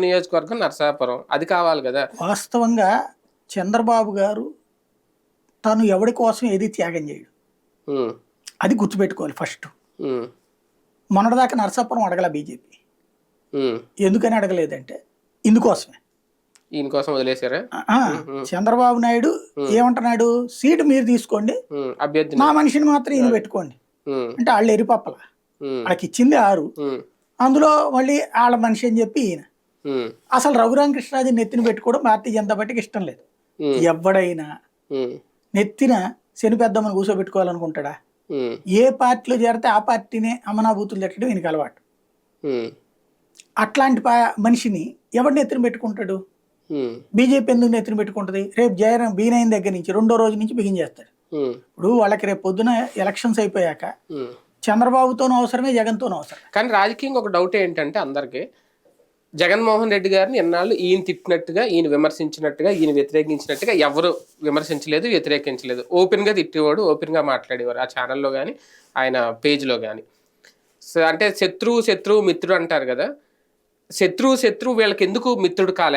నియోజకవర్గం నరసాపురం. అది కావాలి కదా. వాస్తవంగా చంద్రబాబు గారు తను ఎవడి కోసం ఏది త్యాగం చేయడు. అది గుర్తుపెట్టుకోవాలి ఫస్ట్. మొన్నటిదాకా నరసాపురం అడగల బీజేపీ. ఎందుకని అడగలేదంటే ఇందుకోసమే. ఈయన కోసం వదిలేశారా చంద్రబాబు నాయుడు ఏమంటున్నాడు? సీటు మీరు తీసుకోండి. ఉమ్, అభ్యర్థిని. నా మనిషిని మాత్రం ఈయన పెట్టుకోండి. అంటే వాళ్ళు ఎరిపప్పల వాళ్ళకి ఇచ్చింది ఆరు అందులో మళ్ళీ వాళ్ళ మనిషి అని చెప్పి ఈయన. అసలు రఘురామకృష్ణరాజు నెత్తిన పెట్టుకోవడం భారతీయ జనతా పార్టీకి ఇష్టం లేదు. ఎవడైనా నెత్తిన శని పెద్దమ్మను కూర్చోబెట్టుకోవాలనుకుంటాడా ఏ పార్టీలో చేరితే ఆ పార్టీనే అమనాభూతులు తిట్టడం ఈయనకి అలవాటు. అట్లాంటి మనిషిని ఎవరిని ఎత్తున పెట్టుకుంటాడు? బీజేపీ ఎందుకు నెత్తిన పెట్టుకుంటుంది? రేపు జయరాం బీనైన్ దగ్గర నుంచి రెండో రోజు నుంచి బిగించేస్తాడు ఇప్పుడు వాళ్ళకి రేపు పొద్దున ఎలక్షన్స్ అయిపోయాక. చంద్రబాబుతోనూ అవసరమే జగన్తోనూ అవసరం కానీ రాజకీయంగా ఒక డౌట్ ఏంటంటే అందరికి జగన్మోహన్ రెడ్డి గారిని ఎన్నాళ్ళు ఈయన తిట్టినట్టుగా ఈయన విమర్శించినట్టుగా ఈయన వ్యతిరేకించినట్టుగా ఎవరు విమర్శించలేదు వ్యతిరేకించలేదు. ఓపెన్గా తిట్టేవాడు ఓపెన్గా మాట్లాడేవారు. ఆ ఛానల్లో కానీ ఆయన పేజ్లో కానీ సో అంటే శత్రువు శత్రువు మిత్రుడు అంటారు కదా. శత్రువు శత్రువు వీళ్ళకి ఎందుకు మిత్రుడు కాలేక